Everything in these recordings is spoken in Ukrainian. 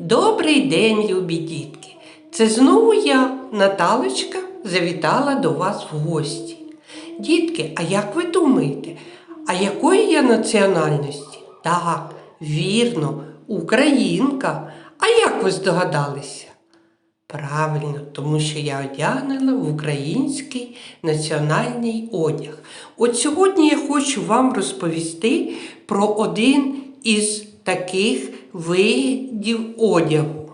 Добрий день, любі дітки! Це знову я, Наталочка, завітала до вас в гості. Дітки, а як ви думаєте, а якої я національності? Так, вірно, українка. А як ви здогадалися? Правильно, тому що я одягнена в український національний одяг. От сьогодні я хочу вам розповісти про один із таких видів одягу.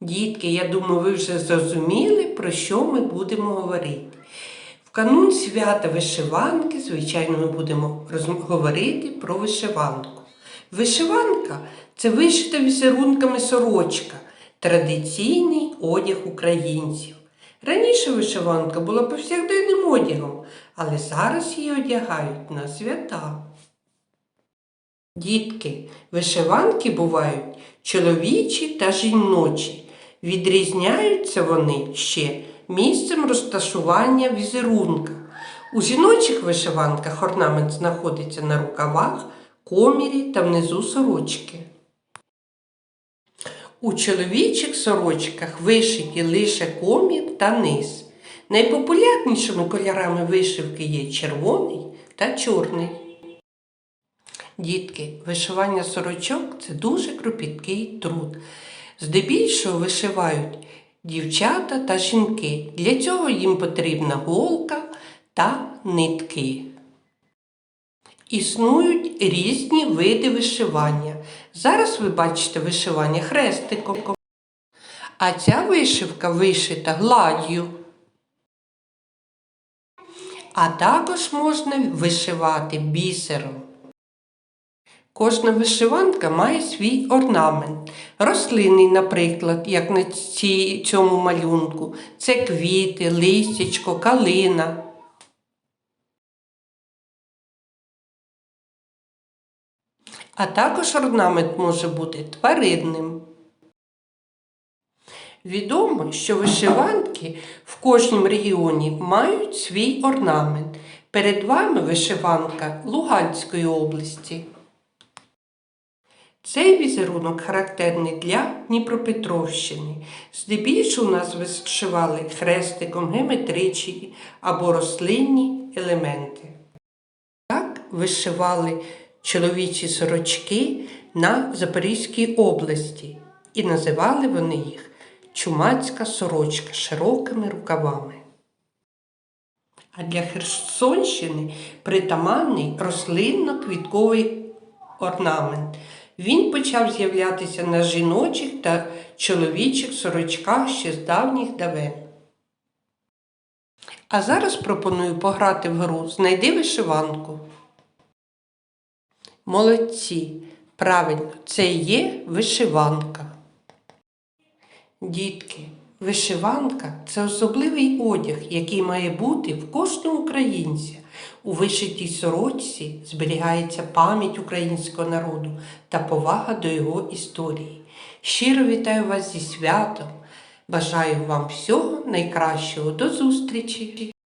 Дітки, я думаю, ви вже зрозуміли, про що ми будемо говорити. В канун свята вишиванки, звичайно, ми будемо говорити про вишиванку. Вишиванка це вишита візерунками сорочка, традиційний одяг українців. Раніше вишиванка була повсякденним одягом, але зараз її одягають на свята. Дітки, вишиванки бувають чоловічі та жіночі. Відрізняються вони ще місцем розташування візерунка. У жіночих вишиванках орнамент знаходиться на рукавах, комірі та внизу сорочки. У чоловічих сорочках вишиті лише комір та низ. Найпопулярнішими кольорами вишивки є червоний та чорний. Дітки, вишивання сорочок це дуже кропіткий труд. Здебільшого вишивають дівчата та жінки. Для цього їм потрібна голка та нитки. Існують різні види вишивання. Зараз ви бачите вишивання хрестиком, а ця вишивка вишита гладдю. А також можна вишивати бісером. Кожна вишиванка має свій орнамент. Рослинний, наприклад, як на ці, цьому малюнку. Це квіти, листячко, калина. А також орнамент може бути тваринним. Відомо, що вишиванки в кожному регіоні мають свій орнамент. Перед вами вишиванка Луганської області. Цей візерунок характерний для Дніпропетровщини. Здебільшого нас вишивали хрестиком геометричні або рослинні елементи. Так вишивали чоловічі сорочки на Запорізькій області і називали вони їх чумацька сорочка широкими рукавами. А для Херсонщини притаманний рослинно-квітковий орнамент. Він почав з'являтися на жіночих та чоловічих сорочках ще з давніх давен. А зараз пропоную пограти в гру Знайди вишиванку. Молодці. Правильно, це і є вишиванка. Дітки, вишиванка це особливий одяг, який має бути в кожного українця. У вишитій сорочці зберігається пам'ять українського народу та повага до його історії. Щиро вітаю вас зі святом. Бажаю вам всього найкращого. До зустрічі!